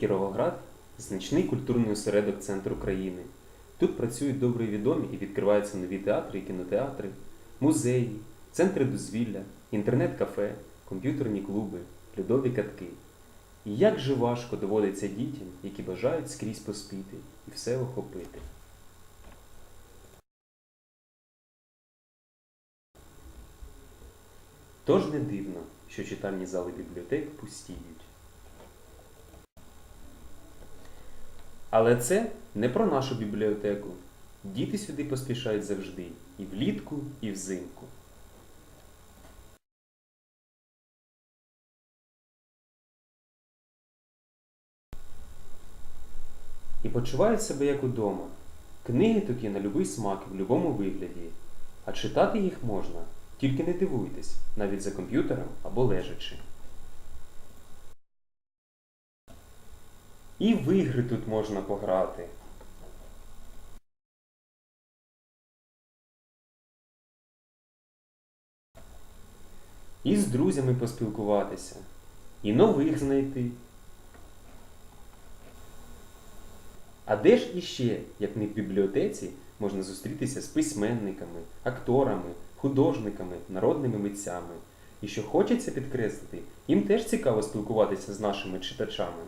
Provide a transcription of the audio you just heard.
Кіровоград значний культурний осередок центру країни. Тут працюють добре відомі і відкриваються нові театри і кінотеатри, музеї, центри дозвілля, інтернет-кафе, комп'ютерні клуби, льодові катки. І як же важко доводиться дітям, які бажають скрізь поспіти і все охопити. Тож не дивно, що читальні зали бібліотек пустіють. Але це не про нашу бібліотеку. Діти сюди поспішають завжди, і влітку, і взимку. І почувають себе як удома. Книги є на любий смак в будь-якому вигляді. А читати їх можна, тільки не дивуйтесь, навіть за комп'ютером або лежачи. І в ігри тут можна пограти. І з друзями поспілкуватися, і нових знайти. А де ж іще, як не в бібліотеці, можна зустрітися з письменниками, акторами, художниками, народними митцями. І що хочеться підкреслити, їм теж цікаво спілкуватися з нашими читачами.